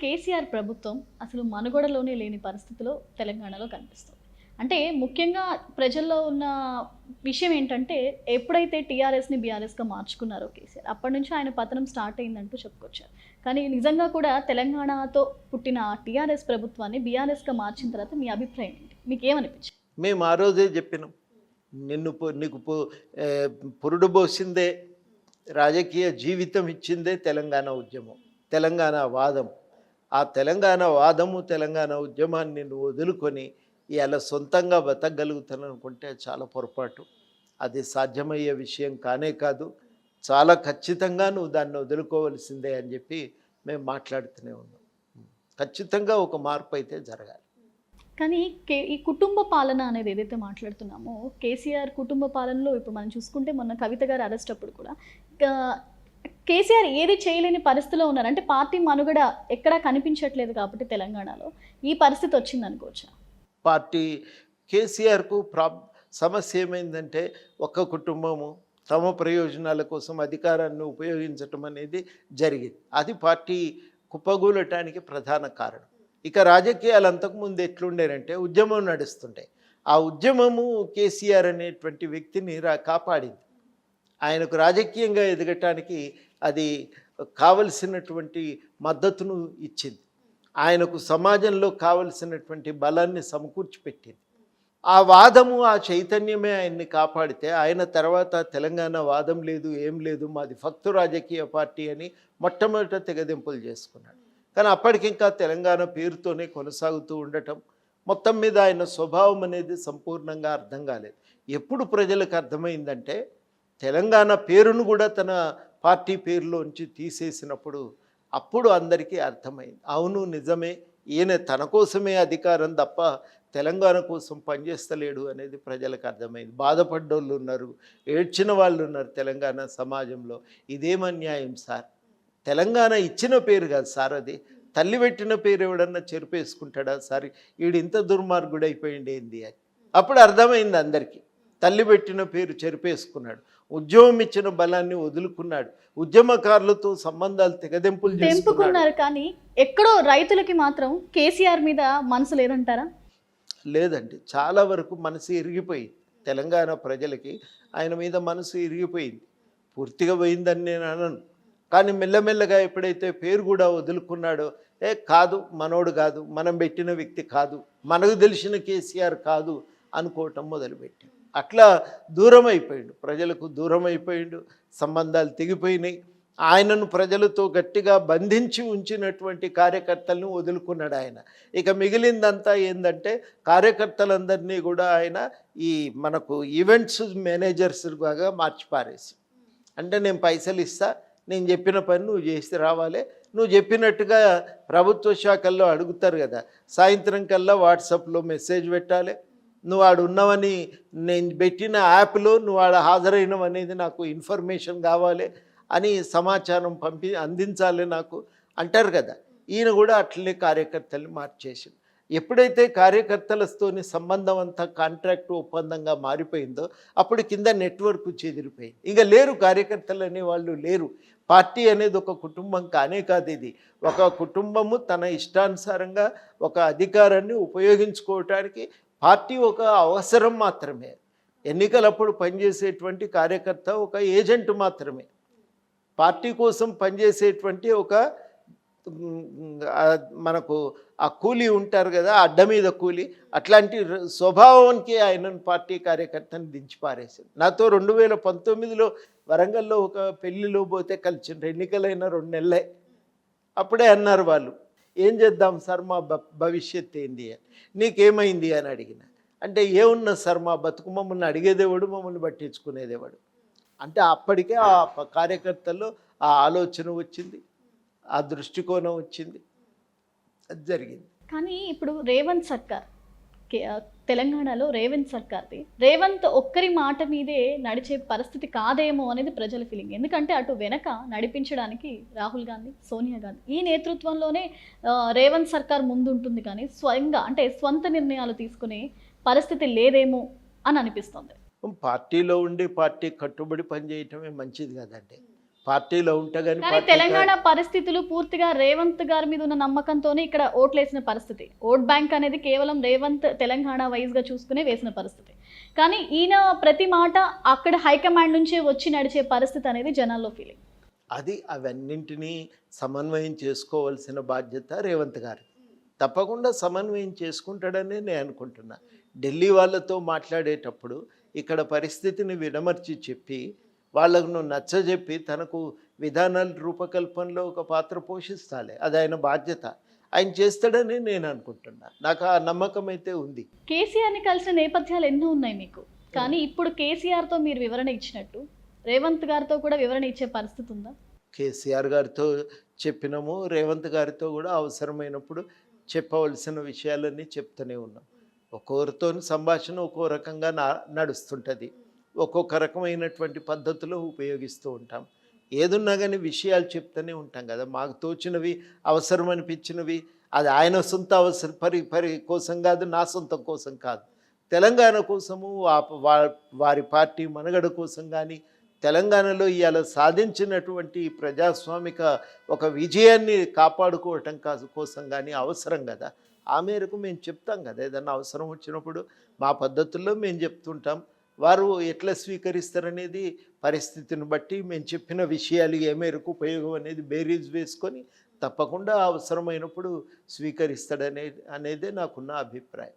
కేసీఆర్ ప్రభుత్వం అసలు మనుగడలోనే లేని పరిస్థితిలో తెలంగాణలో కనిపిస్తుంది. అంటే ముఖ్యంగా ప్రజల్లో ఉన్న విషయం ఏంటంటే ఎప్పుడైతే టీఆర్ఎస్ని బీఆర్ఎస్గా మార్చుకున్నారో కేసీఆర్ అప్పటి నుంచి ఆయన పతనం స్టార్ట్ అయిందంటూ చెప్పుకొచ్చారు. కానీ నిజంగా కూడా తెలంగాణతో పుట్టిన టీఆర్ఎస్ ప్రభుత్వాన్ని బీఆర్ఎస్గా మార్చిన తర్వాత మీ అభిప్రాయం ఏంటి? మీకు ఏమనిపించింది మేము ఆ రోజే చెప్పినాం. నిన్ను పు- నీకు పురుడు పోసిందే రాజకీయ జీవితం ఇచ్చిందే తెలంగాణ ఉద్యమం తెలంగాణ వాదం. ఆ తెలంగాణ వాదము తెలంగాణ ఉద్యమాన్ని నువ్వు వదులుకొని ఇలా సొంతంగా బతకగలుగుతాను అనుకుంటే చాలా పొరపాటు. అది సాధ్యమయ్యే విషయం కానే కాదు. చాలా ఖచ్చితంగా నువ్వు దాన్ని వదులుకోవలసిందే అని చెప్పి మేము మాట్లాడుతూనే ఉన్నాం. ఖచ్చితంగా ఒక మార్పు అయితే జరగాలి. కానీ కే ఈ కుటుంబ పాలన అనేది ఏదైతే మాట్లాడుతున్నామో కేసీఆర్ కుటుంబ పాలనలో ఇప్పుడు మనం చూసుకుంటే మొన్న కవిత గారు అరెస్ట్ అప్పుడు కూడా కేసీఆర్ ఏది చేయలేని పరిస్థితిలో ఉన్నారు. అంటే పార్టీ మనుగడ ఎక్కడా కనిపించట్లేదు కాబట్టి తెలంగాణలో. ఈ పరిస్థితి వచ్చింది అనుకోవచ్చా? పార్టీ కేసీఆర్కు ప్రా సమస్య ఏమైందంటే ఒక్క కుటుంబము తమ ప్రయోజనాల కోసం అధికారాన్ని ఉపయోగించటం అనేది జరిగింది. అది పార్టీ కుప్పగూలటానికి ప్రధాన కారణం. ఇక రాజకీయాలు అంతకుముందు ఎట్లుండేనంటే ఉద్యమం నడుస్తుండే. ఆ ఉద్యమము కేసీఆర్ అనేటువంటి వ్యక్తిని రా కాపాడింది. ఆయనకు రాజకీయంగా ఎదగటానికి అది కావలసినటువంటి మద్దతును ఇచ్చింది. ఆయనకు సమాజంలో కావలసినటువంటి బలాన్ని సమకూర్చిపెట్టింది. ఆ వాదము ఆ చైతన్యమే ఆయన్ని కాపాడితే ఆయన తర్వాత తెలంగాణ వాదం లేదు ఏం లేదు మాది ఫక్తు రాజకీయ పార్టీ అని మొట్టమొదట తెగదెంపులు చేసుకున్నాడు. కానీ అప్పటికింకా తెలంగాణ పేరుతోనే కొనసాగుతూ ఉండటం మొత్తం మీద ఆయన స్వభావం అనేది సంపూర్ణంగా అర్థం కాలేదు. ఎప్పుడు ప్రజలకు అర్థమైందంటే తెలంగాణ పేరును కూడా తన పార్టీ పేరులోంచి తీసేసినప్పుడు అప్పుడు అందరికీ అర్థమైంది. అవును నిజమే. ఈయన తన కోసమే అధికారం తప్ప తెలంగాణ కోసం పనిచేస్తలేడు అనేది ప్రజలకు అర్థమైంది. బాధపడ్డోళ్ళు ఉన్నారు ఏడ్చిన వాళ్ళు ఉన్నారు తెలంగాణ సమాజంలో. ఇదేం అన్యాయం సార్? తెలంగాణ ఇచ్చిన పేరు కాదు సార్ అది. తల్లి పెట్టిన పేరు ఎవడన్నా చెరిపేసుకుంటాడా సార్? ఈడింత ఇంత దుర్మార్గుడు ఏంది అని. అప్పుడు అర్థమైంది అందరికీ. తల్లి పెట్టిన పేరు చెరిపేసుకున్నాడు. ఉద్యమం ఇచ్చిన బలాన్ని వదులుకున్నాడు. ఉద్యమకారులతో సంబంధాలు తెగదెంపులు తెంపుకున్నారు కానీ ఎక్కడో రైతులకి మాత్రం కేసీఆర్ మీద మనసు లేదంటారా? లేదండి. చాలా వరకు మనసు ఇరిగిపోయింది. తెలంగాణ ప్రజలకి ఆయన మీద మనసు ఇరిగిపోయింది. పూర్తిగా పోయిందని నేను అనను. కానీ మెల్లమెల్లగా ఎప్పుడైతే పేరు కూడా వదులుకున్నాడో ఏ కాదు మనోడు కాదు మనం పెట్టిన వ్యక్తి కాదు మనకు తెలిసిన కేసీఆర్ కాదు అనుకోవటం మొదలుపెట్టాడు. అట్లా దూరం అయిపోయిండు ప్రజలకు దూరం అయిపోయిండు సంబంధాలు తెగిపోయినాయి. ఆయనను ప్రజలతో గట్టిగా బంధించి ఉంచినటువంటి కార్యకర్తలను వదులుకున్నాడు ఆయన. ఇక మిగిలిందంతా ఏంటంటే కార్యకర్తలందరినీ కూడా ఆయన ఈ మనకు ఈవెంట్స్ మేనేజర్స్గా మార్చి పారేసి అంటే నేను పైసలు ఇస్తా నేను చెప్పిన పని నువ్వు చేసి రావాలి. నువ్వు చెప్పినట్టుగా ప్రభుత్వ శాఖల్లో అడుగుతారు కదా. సాయంత్రం కల్లా వాట్సాప్లో మెసేజ్ పెట్టాలి. నువ్వు ఆడు ఉన్నావని నేను పెట్టిన యాప్లో నువ్వు ఆడ హాజరైనవు అనేది నాకు ఇన్ఫర్మేషన్ కావాలి అని సమాచారం పంపి అందించాలి నాకు అంటారు కదా. ఈయన కూడా అట్లనే కార్యకర్తలు మార్చేసింది ఎప్పుడైతే కార్యకర్తలతోని సంబంధం అంతా కాంట్రాక్ట్ ఒప్పందంగా మారిపోయిందో అప్పుడు కింద నెట్వర్క్ చెదిరిపోయింది. ఇంకా లేరు కార్యకర్తలు అనేవాళ్ళు లేరు. పార్టీ అనేది ఒక కుటుంబం కానే కాదు ఇది. ఒక కుటుంబము తన ఇష్టానుసారంగా ఒక అధికారాన్ని ఉపయోగించుకోవటానికి పార్టీ ఒక అవసరం మాత్రమే. ఎన్నికలప్పుడు పనిచేసేటువంటి కార్యకర్త ఒక ఏజెంట్ మాత్రమే. పార్టీ కోసం పనిచేసేటువంటి ఒక మనకు ఆ కూలీ ఉంటారు కదా అడ్డ మీద కూలీ అట్లాంటి స్వభావానికి ఆయనను పార్టీ కార్యకర్తని దించి పారేసింది. నాతో రెండు వేల పంతొమ్మిదిలో వరంగల్లో ఒక పెళ్ళిలో పోతే కలిసిండ్రు ఎన్నికలైన రెండు నెలలే. అప్పుడే అన్నారు వాళ్ళు. ఏం చేద్దాం సార్ మా భ భవిష్యత్ ఏంది అని. నీకేమైంది అని అడిగిన. అంటే ఏమున్న సార్ మా బతుకు? మమ్మల్ని అడిగేదేవాడు మమ్మల్ని పట్టించుకునేదేవాడు అంటే అప్పటికే ఆ కార్యకర్తల్లో ఆ ఆలోచన వచ్చింది ఆ దృష్టికోణం వచ్చింది. అది జరిగింది. కానీ ఇప్పుడు రేవంత్ సర్కార్ తెలంగాణలో రేవంత్ సర్కార్ది. రేవంత్ ఒక్కరి మాట మీదే నడిచే పరిస్థితి కాదేమో అనేది ప్రజల ఫీలింగ్. ఎందుకంటే అటు వెనక నడిపించడానికి రాహుల్ గాంధీ సోనియా గాంధీ. ఈ నేతృత్వంలోనే రేవంత్ సర్కార్ ముందుంటుంది కానీ స్వయంగా అంటే స్వంత నిర్ణయాలు తీసుకునే పరిస్థితి లేదేమో అని అనిపిస్తుంది. పార్టీలో ఉండి పార్టీ కట్టుబడి పనిచేయటమే మంచిది కదండి. పార్టీలో ఉంటే కానీ తెలంగాణ పరిస్థితులు పూర్తిగా రేవంత్ గారి మీద ఉన్న నమ్మకంతోనే ఇక్కడ ఓట్లు వేసిన పరిస్థితి. ఓట్ బ్యాంక్ అనేది కేవలం రేవంత్ తెలంగాణ వైజ్గా చూసుకునే వేసిన పరిస్థితి. కానీ ఈయన ప్రతి మాట అక్కడ హైకమాండ్ నుంచే వచ్చి నడిచే పరిస్థితి అనేది జనాల్లో ఫీలింగ్ అది అవన్నింటినీ సమన్వయం చేసుకోవాల్సిన బాధ్యత రేవంత్ గారి తప్పకుండా సమన్వయం చేసుకుంటాడని నేను అనుకుంటున్నా. ఢిల్లీ వాళ్ళతో మాట్లాడేటప్పుడు ఇక్కడ పరిస్థితిని విడమర్చి చెప్పి వాళ్ళను నచ్చజెప్పి తనకు విధానాల రూపకల్పనలో ఒక పాత్ర పోషిస్తాలే. అది ఆయన బాధ్యత. ఆయన చేస్తాడని నేను అనుకుంటున్నా. నాకు ఆ నమ్మకం అయితే ఉంది. కేసీఆర్ని కలిసిన నేపథ్యాలు ఎన్నో ఉన్నాయి మీకు. కానీ ఇప్పుడు కేసీఆర్తో మీరు వివరణ ఇచ్చినట్టు రేవంత్ గారితో కూడా వివరణ ఇచ్చే పరిస్థితి ఉందా? కేసీఆర్ గారితో చెప్పినాము. రేవంత్ గారితో కూడా అవసరమైనప్పుడు చెప్పవలసిన విషయాలన్నీ చెప్తూనే ఉన్నాం. ఒక్కొక్కరితో సంభాషణ ఒక్కో రకంగా నా నడుస్తుంటుంది. ఒక్కొక్క రకమైనటువంటి పద్ధతిలో ఉపయోగిస్తూ ఉంటాం. ఏదున్నా కానీ విషయాలు చెప్తూనే ఉంటాం కదా. మాకు తోచినవి అవసరం అనిపించినవి అది ఆయన సొంత అవసరం పరి పరి కోసం కాదు నా సొంతం కోసం కాదు. తెలంగాణ కోసము వారి పార్టీ మనుగడ కోసం కానీ తెలంగాణలో ఇవాళ సాధించినటువంటి ప్రజాస్వామిక ఒక విజయాన్ని కాపాడుకోవటం కాదు కోసం కానీ అవసరం కదా. ఆ మేరకు మేము చెప్తాం కదా. ఏదన్నా అవసరం వచ్చినప్పుడు మా పద్ధతుల్లో మేము చెప్తుంటాం. వారు ఎట్లా స్వీకరిస్తారనేది పరిస్థితిని బట్టి మేము చెప్పిన విషయాలు ఏ మేరకు ఉపయోగం అనేది బేరీజ్ వేసుకొని తప్పకుండా అవసరమైనప్పుడు స్వీకరిస్తాడనే అనేదే నాకున్న అభిప్రాయం.